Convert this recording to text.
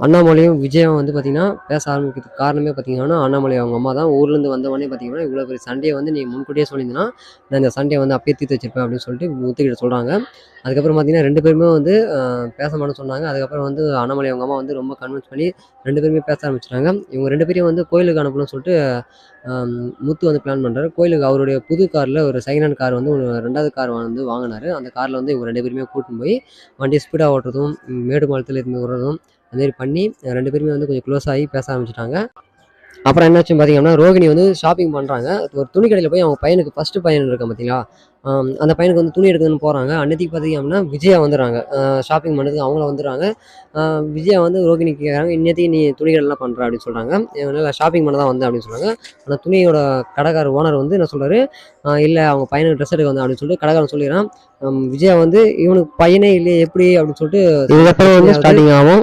அண்ணாமலையும் விஜயம் வந்து பார்த்தீங்கன்னா பேச ஆரம்பிக்கிறதுக்கு காரணமே பார்த்தீங்கன்னா அண்ணாமலை அவங்க அம்மா தான். ஊர்லேருந்து வந்தவொடனே பார்த்தீங்கன்னா இவ்வளோ பெரிய சண்டையை வந்து நீ முன்கூட்டியே சொல்லியிருந்தீங்கன்னா நான் இந்த சண்டையை வந்து அப்பயே தீர்த்து வச்சிருப்பேன் அப்படின்னு சொல்லிட்டு முத்துக்கிட்ட சொல்கிறாங்க அதுக்கப்புறம் பார்த்தீங்கன்னா ரெண்டு பேருமே வந்து பேச மாட்டேன்னு சொன்னாங்க. அதுக்கப்புறம் வந்து அண்ணாமலை அவங்க அம்மா வந்து ரொம்ப கன்வின்ஸ் பண்ணி ரெண்டு பேருமே பேச ஆரம்பிச்சிட்டாங்க. இவங்க ரெண்டு பேரையும் வந்து கோயிலுக்கு அனுப்பணும்னு சொல்லிட்டு முத்து வந்து பிளான் பண்ணுறாரு கோயிலுக்கு அவருடைய புது காரில் ஒரு செகண்ட் ஹேண்ட் கார் வந்து ரெண்டாவது கார் வந்து வாங்கினாரு. அந்த காரில் வந்து இவங்க ரெண்டு பேருமே கூட்டின்னு போய் வண்டியை ஸ்பீடாக ஓட்டுறதும் மேடு மாலத்தில் இருந்து விடுறதும் அதுமாரி பண்ணி ரெண்டு பேருமே வந்து கொஞ்சம் க்ளோஸ் ஆகி பேச ஆரம்பிச்சிட்டாங்க. அப்புறம் என்னாச்சும் பார்த்தீங்கன்னா ரோகிணி வந்து ஷாப்பிங் பண்ணுறாங்க ஒரு துணி கடையில் போய் அவங்க பையனுக்கு ஃபஸ்ட்டு பையன் இருக்கேன் பார்த்தீங்களா அந்த பையனுக்கு வந்து துணி எடுக்கணும்னு போகிறாங்க அன்னைக்கு பார்த்தீங்க அப்படின்னா விஜயா வந்துடுறாங்க. ஷாப்பிங் பண்ணுறதுக்கு அவங்கள வந்துடுறாங்க. விஜயா வந்து ரோகிணிக்கு கேட்குறாங்க இன்னத்தையும் நீ துணி கடைலாம் பண்ணுற அப்படின்னு சொல்கிறாங்க இல்லை ஷாப்பிங் பண்ண தான் வந்தேன் அப்படின்னு சொல்கிறாங்க ஆனால் துணியோட கடைக்கார ஓனர் வந்து என்ன சொல்கிறாரு இல்லை அவங்க பையனுக்கு ட்ரெஸ் எடுக்க வந்தேன் அப்படின்னு சொல்லிட்டு கடைக்காரன் சொல்லிடுறான். விஜயா வந்து இவனுக்கு பையனே இல்லையே எப்படி? அப்படின்னு சொல்லிட்டு இதுக்கப்புறம் வந்து ஸ்டார்டிங் ஆகும்.